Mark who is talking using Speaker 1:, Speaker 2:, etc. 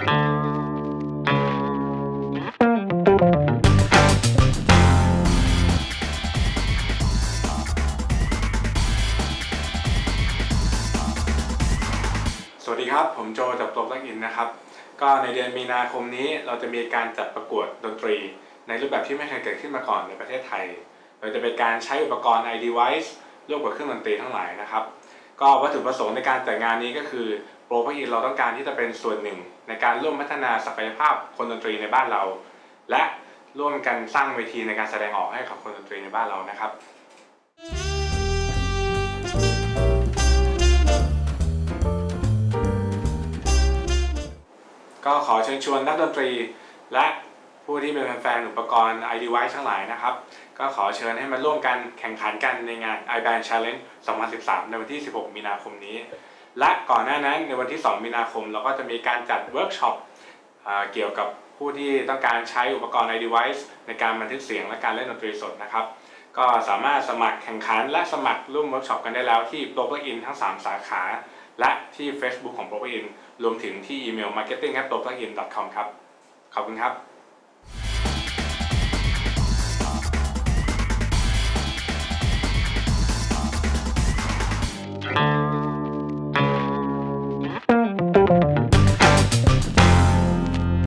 Speaker 1: สวัสดีครับ ผมโจจากตัวลักอินนะครับ ก็ในเดือนมีนาคมนี้เราจะมีการจัดประกวดดนตรี ในรูปแบบที่ไม่เคยเกิดขึ้นมาก่อนในประเทศไทย โดยจะเป็นการใช้อุปกรณ์ iDevice ร่วมกับเครื่องดนตรีทั้งหลายนะครับ ก็วัตถุประสงค์ในการจัดงานนี้ก็คือ โปร p ลักอินเราต้องการที่จะเป็นส่วนหนึ่ง ในการร่วมพัฒนาศักยภาพคนดนตรีในบ้านเรา และร่วมกันสร้างเวทีในการแสดงออกให้กับคนดนตรีในบ้านเรานะครับก็ขอเชิญชวนนักดนตรี และผู้ที่เป็นแฟนๆอุปกรณ์ iDevice ทั้งหลายนะครับ ก็ขอเชิญให้มาร่วมกันแข่งขันกันในงาน iBand Challenge 2013 ในวันที่ 16 มีนาคมนี้ และก่อนหน้านั้นในวันที่ 2 มีนาคม เราก็จะมีการจัดเวิร์กช็อปเกี่ยวกับผู้ที่ต้องการใช้อุปกรณ์ iDevice ในการบันทึกเสียงและการเล่นดนตรีสดนะครับ ก็สามารถสมัครแข่งขันและสมัครร่วมเวิร์กช็อปกันได้แล้วที่ p r o p e r i n ทั้ง 3 สาขา และที่ Facebook ของ p r o p e r i n รวมถึงที่อีเมล marketing@proberin.com ครับ ขอบคุณครับ